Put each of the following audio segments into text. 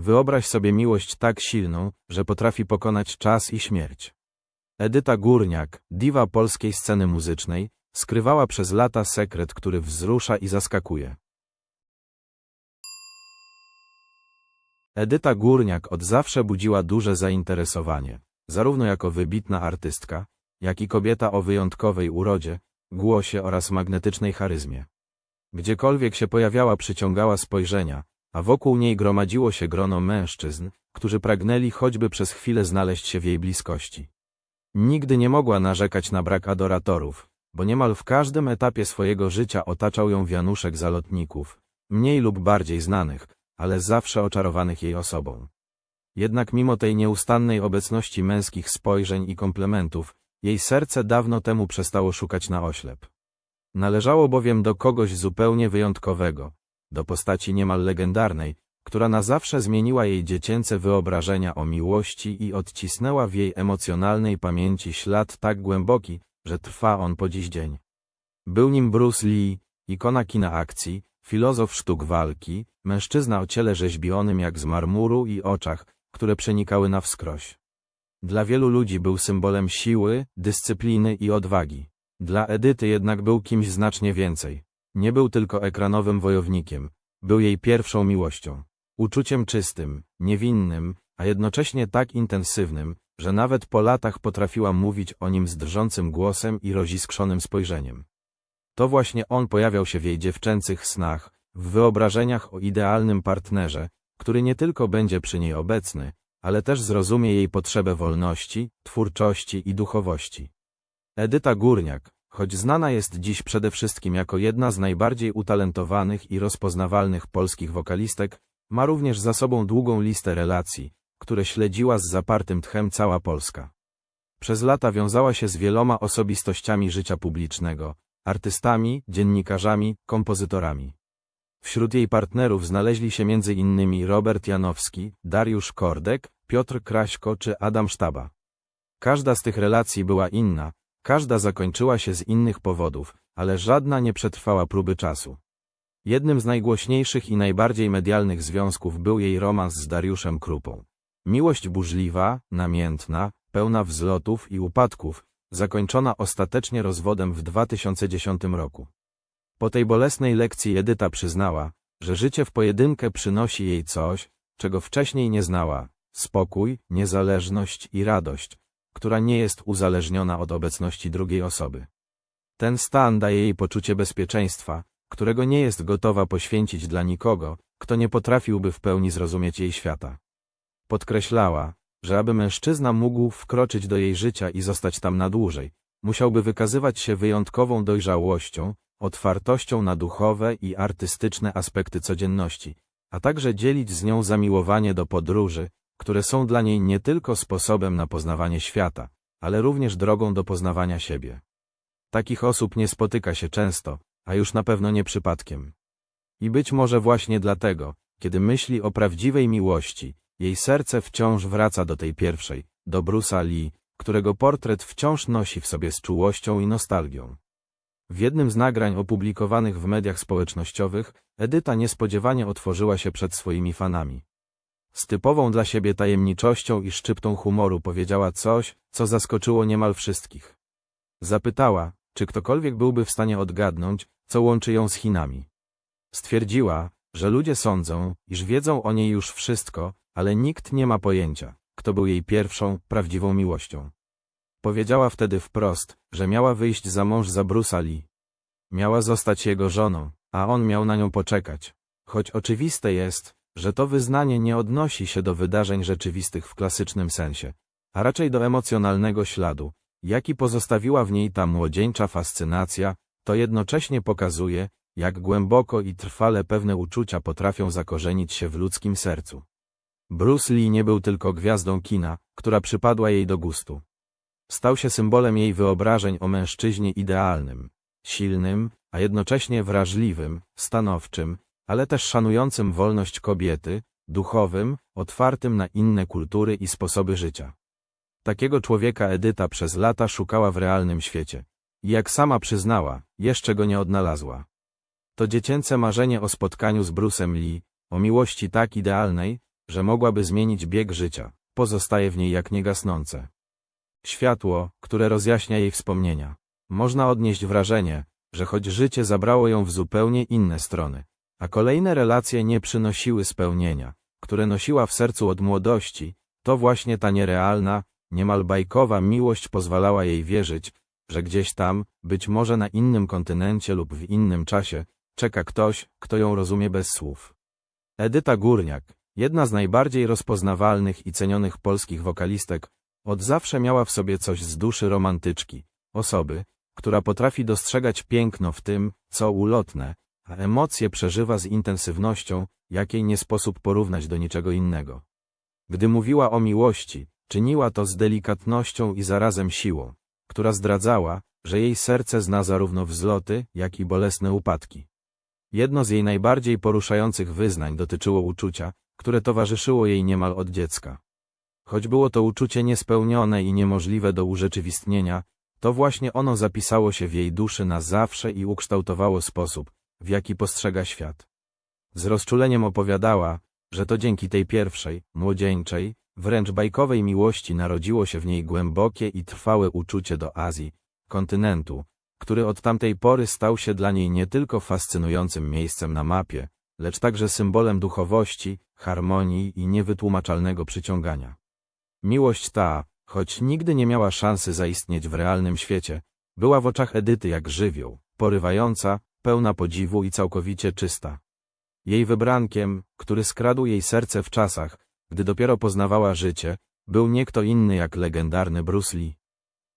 Wyobraź sobie miłość tak silną, że potrafi pokonać czas i śmierć. Edyta Górniak, diwa polskiej sceny muzycznej, skrywała przez lata sekret, który wzrusza i zaskakuje. Edyta Górniak od zawsze budziła duże zainteresowanie, zarówno jako wybitna artystka, jak i kobieta o wyjątkowej urodzie, głosie oraz magnetycznej charyzmie. Gdziekolwiek się pojawiała przyciągała spojrzenia, a wokół niej gromadziło się grono mężczyzn, którzy pragnęli choćby przez chwilę znaleźć się w jej bliskości. Nigdy nie mogła narzekać na brak adoratorów, bo niemal w każdym etapie swojego życia otaczał ją wianuszek zalotników, mniej lub bardziej znanych, ale zawsze oczarowanych jej osobą. Jednak mimo tej nieustannej obecności męskich spojrzeń i komplementów, jej serce dawno temu przestało szukać na oślep. Należało bowiem do kogoś zupełnie wyjątkowego, do postaci niemal legendarnej, która na zawsze zmieniła jej dziecięce wyobrażenia o miłości i odcisnęła w jej emocjonalnej pamięci ślad tak głęboki, że trwa on po dziś dzień. Był nim Bruce Lee, ikona kina akcji, filozof sztuk walki, mężczyzna o ciele rzeźbionym jak z marmuru i oczach, które przenikały na wskroś. Dla wielu ludzi był symbolem siły, dyscypliny i odwagi. Dla Edyty jednak był kimś znacznie więcej. Nie był tylko ekranowym wojownikiem, był jej pierwszą miłością. Uczuciem czystym, niewinnym, a jednocześnie tak intensywnym, że nawet po latach potrafiła mówić o nim z drżącym głosem i roziskrzonym spojrzeniem. To właśnie on pojawiał się w jej dziewczęcych snach, w wyobrażeniach o idealnym partnerze, który nie tylko będzie przy niej obecny, ale też zrozumie jej potrzebę wolności, twórczości i duchowości. Edyta Górniak, choć znana jest dziś przede wszystkim jako jedna z najbardziej utalentowanych i rozpoznawalnych polskich wokalistek, ma również za sobą długą listę relacji, które śledziła z zapartym tchem cała Polska. Przez lata wiązała się z wieloma osobistościami życia publicznego, artystami, dziennikarzami, kompozytorami. Wśród jej partnerów znaleźli się m.in. Robert Janowski, Dariusz Kordek, Piotr Kraśko czy Adam Sztaba. Każda z tych relacji była inna, każda zakończyła się z innych powodów, ale żadna nie przetrwała próby czasu. Jednym z najgłośniejszych i najbardziej medialnych związków był jej romans z Dariuszem Krupą. Miłość burzliwa, namiętna, pełna wzlotów i upadków, zakończona ostatecznie rozwodem w 2010 roku. Po tej bolesnej lekcji Edyta przyznała, że życie w pojedynkę przynosi jej coś, czego wcześniej nie znała, spokój, niezależność i radość, która nie jest uzależniona od obecności drugiej osoby. Ten stan daje jej poczucie bezpieczeństwa, którego nie jest gotowa poświęcić dla nikogo, kto nie potrafiłby w pełni zrozumieć jej świata. Podkreślała, że aby mężczyzna mógł wkroczyć do jej życia i zostać tam na dłużej, musiałby wykazywać się wyjątkową dojrzałością, otwartością na duchowe i artystyczne aspekty codzienności, a także dzielić z nią zamiłowanie do podróży, które są dla niej nie tylko sposobem na poznawanie świata, ale również drogą do poznawania siebie. Takich osób nie spotyka się często, a już na pewno nie przypadkiem. I być może właśnie dlatego, kiedy myśli o prawdziwej miłości, jej serce wciąż wraca do tej pierwszej, do Bruce'a Lee, którego portret wciąż nosi w sobie z czułością i nostalgią. W jednym z nagrań opublikowanych w mediach społecznościowych, Edyta niespodziewanie otworzyła się przed swoimi fanami. Z typową dla siebie tajemniczością i szczyptą humoru powiedziała coś, co zaskoczyło niemal wszystkich. Zapytała, czy ktokolwiek byłby w stanie odgadnąć, co łączy ją z Chinami. Stwierdziła, że ludzie sądzą, iż wiedzą o niej już wszystko, ale nikt nie ma pojęcia, kto był jej pierwszą, prawdziwą miłością. Powiedziała wtedy wprost, że miała wyjść za mąż za Bruce'a Lee. Miała zostać jego żoną, a on miał na nią poczekać. Choć oczywiste jest, że to wyznanie nie odnosi się do wydarzeń rzeczywistych w klasycznym sensie, a raczej do emocjonalnego śladu, jaki pozostawiła w niej ta młodzieńcza fascynacja, to jednocześnie pokazuje, jak głęboko i trwale pewne uczucia potrafią zakorzenić się w ludzkim sercu. Bruce Lee nie był tylko gwiazdą kina, która przypadła jej do gustu. Stał się symbolem jej wyobrażeń o mężczyźnie idealnym, silnym, a jednocześnie wrażliwym, stanowczym, ale też szanującym wolność kobiety, duchowym, otwartym na inne kultury i sposoby życia. Takiego człowieka Edyta przez lata szukała w realnym świecie. I jak sama przyznała, jeszcze go nie odnalazła. To dziecięce marzenie o spotkaniu z Bruce'em Lee, o miłości tak idealnej, że mogłaby zmienić bieg życia, pozostaje w niej jak niegasnące. Światło, które rozjaśnia jej wspomnienia. Można odnieść wrażenie, że choć życie zabrało ją w zupełnie inne strony, a kolejne relacje nie przynosiły spełnienia, które nosiła w sercu od młodości, to właśnie ta nierealna, niemal bajkowa miłość pozwalała jej wierzyć, że gdzieś tam, być może na innym kontynencie lub w innym czasie, czeka ktoś, kto ją rozumie bez słów. Edyta Górniak, jedna z najbardziej rozpoznawalnych i cenionych polskich wokalistek, od zawsze miała w sobie coś z duszy romantyczki, osoby, która potrafi dostrzegać piękno w tym, co ulotne, a emocje przeżywa z intensywnością, jakiej nie sposób porównać do niczego innego. Gdy mówiła o miłości, czyniła to z delikatnością i zarazem siłą, która zdradzała, że jej serce zna zarówno wzloty, jak i bolesne upadki. Jedno z jej najbardziej poruszających wyznań dotyczyło uczucia, które towarzyszyło jej niemal od dziecka. Choć było to uczucie niespełnione i niemożliwe do urzeczywistnienia, to właśnie ono zapisało się w jej duszy na zawsze i ukształtowało sposób, w jaki postrzega świat. Z rozczuleniem opowiadała, że to dzięki tej pierwszej, młodzieńczej, wręcz bajkowej miłości narodziło się w niej głębokie i trwałe uczucie do Azji, kontynentu, który od tamtej pory stał się dla niej nie tylko fascynującym miejscem na mapie, lecz także symbolem duchowości, harmonii i niewytłumaczalnego przyciągania. Miłość ta, choć nigdy nie miała szansy zaistnieć w realnym świecie, była w oczach Edyty jak żywioł, porywająca, pełna podziwu i całkowicie czysta. Jej wybrankiem, który skradł jej serce w czasach, gdy dopiero poznawała życie, był nie kto inny jak legendarny Bruce Lee.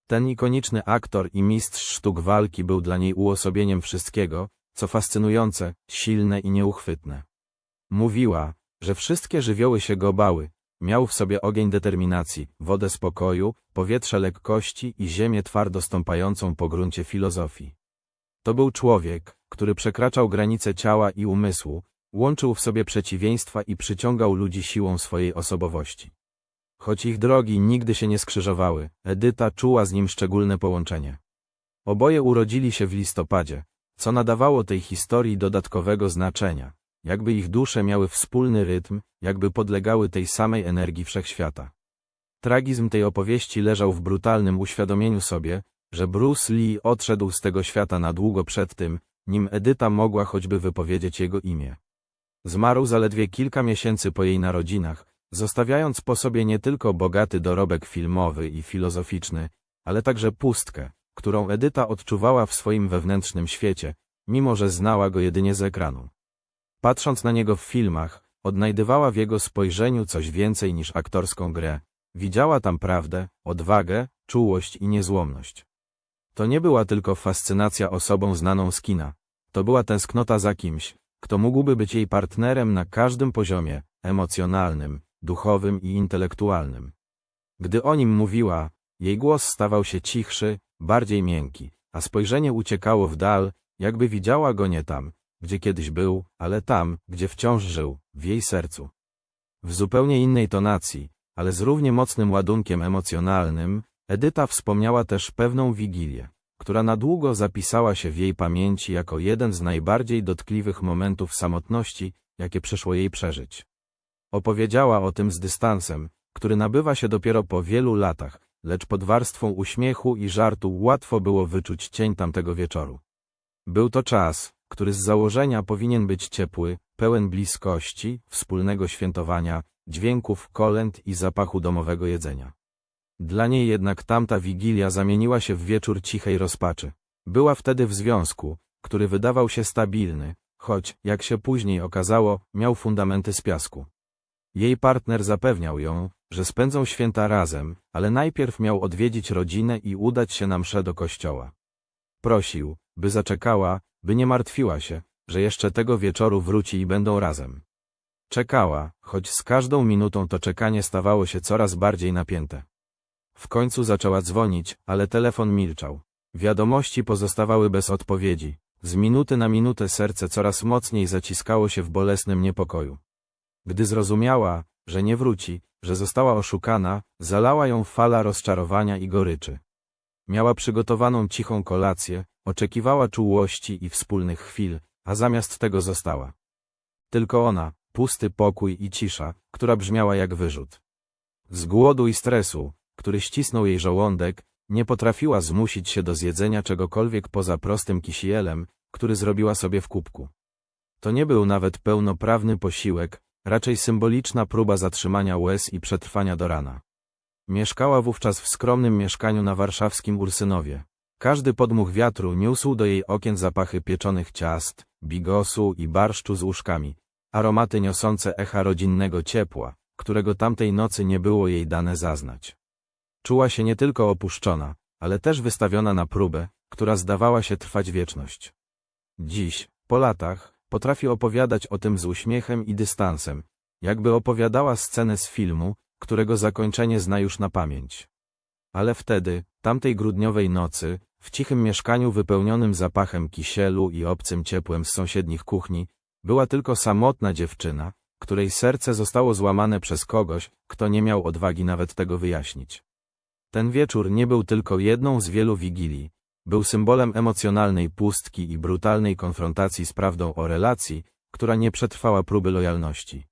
Ten ikoniczny aktor i mistrz sztuk walki był dla niej uosobieniem wszystkiego, co fascynujące, silne i nieuchwytne. Mówiła, że wszystkie żywioły się go bały, miał w sobie ogień determinacji, wodę spokoju, powietrze lekkości i ziemię twardo stąpającą po gruncie filozofii. To był człowiek, który przekraczał granice ciała i umysłu, łączył w sobie przeciwieństwa i przyciągał ludzi siłą swojej osobowości. Choć ich drogi nigdy się nie skrzyżowały, Edyta czuła z nim szczególne połączenie. Oboje urodzili się w listopadzie, co nadawało tej historii dodatkowego znaczenia, jakby ich dusze miały wspólny rytm, jakby podlegały tej samej energii wszechświata. Tragizm tej opowieści leżał w brutalnym uświadomieniu sobie, że Bruce Lee odszedł z tego świata na długo przed tym, nim Edyta mogła choćby wypowiedzieć jego imię. Zmarł zaledwie kilka miesięcy po jej narodzinach, zostawiając po sobie nie tylko bogaty dorobek filmowy i filozoficzny, ale także pustkę, którą Edyta odczuwała w swoim wewnętrznym świecie, mimo że znała go jedynie z ekranu. Patrząc na niego w filmach, odnajdywała w jego spojrzeniu coś więcej niż aktorską grę. Widziała tam prawdę, odwagę, czułość i niezłomność. To nie była tylko fascynacja osobą znaną z kina. To była tęsknota za kimś, kto mógłby być jej partnerem na każdym poziomie emocjonalnym, duchowym i intelektualnym. Gdy o nim mówiła, jej głos stawał się cichszy, bardziej miękki, a spojrzenie uciekało w dal, jakby widziała go nie tam, gdzie kiedyś był, ale tam, gdzie wciąż żył, w jej sercu. W zupełnie innej tonacji, ale z równie mocnym ładunkiem emocjonalnym, Edyta wspomniała też pewną wigilię, która na długo zapisała się w jej pamięci jako jeden z najbardziej dotkliwych momentów samotności, jakie przyszło jej przeżyć. Opowiedziała o tym z dystansem, który nabywa się dopiero po wielu latach, lecz pod warstwą uśmiechu i żartu łatwo było wyczuć cień tamtego wieczoru. Był to czas, który z założenia powinien być ciepły, pełen bliskości, wspólnego świętowania, dźwięków kolęd i zapachu domowego jedzenia. Dla niej jednak tamta wigilia zamieniła się w wieczór cichej rozpaczy. Była wtedy w związku, który wydawał się stabilny, choć, jak się później okazało, miał fundamenty z piasku. Jej partner zapewniał ją, że spędzą święta razem, ale najpierw miał odwiedzić rodzinę i udać się na mszę do kościoła. Prosił, by zaczekała, by nie martwiła się, że jeszcze tego wieczoru wróci i będą razem. Czekała, choć z każdą minutą to czekanie stawało się coraz bardziej napięte. W końcu zaczęła dzwonić, ale telefon milczał. Wiadomości pozostawały bez odpowiedzi. Z minuty na minutę serce coraz mocniej zaciskało się w bolesnym niepokoju. Gdy zrozumiała, że nie wróci, że została oszukana, zalała ją fala rozczarowania i goryczy. Miała przygotowaną cichą kolację, oczekiwała czułości i wspólnych chwil, a zamiast tego została. Tylko ona, pusty pokój i cisza, która brzmiała jak wyrzut. Z głodu i stresu, który ścisnął jej żołądek, nie potrafiła zmusić się do zjedzenia czegokolwiek poza prostym kisielem, który zrobiła sobie w kubku. To nie był nawet pełnoprawny posiłek, raczej symboliczna próba zatrzymania łez i przetrwania do rana. Mieszkała wówczas w skromnym mieszkaniu na warszawskim Ursynowie. Każdy podmuch wiatru niósł do jej okien zapachy pieczonych ciast, bigosu i barszczu z łóżkami, aromaty niosące echa rodzinnego ciepła, którego tamtej nocy nie było jej dane zaznać. Czuła się nie tylko opuszczona, ale też wystawiona na próbę, która zdawała się trwać wieczność. Dziś, po latach, potrafi opowiadać o tym z uśmiechem i dystansem, jakby opowiadała scenę z filmu, którego zakończenie zna już na pamięć. Ale wtedy, tamtej grudniowej nocy, w cichym mieszkaniu wypełnionym zapachem kisielu i obcym ciepłem z sąsiednich kuchni, była tylko samotna dziewczyna, której serce zostało złamane przez kogoś, kto nie miał odwagi nawet tego wyjaśnić. Ten wieczór nie był tylko jedną z wielu wigilii, był symbolem emocjonalnej pustki i brutalnej konfrontacji z prawdą o relacji, która nie przetrwała próby lojalności.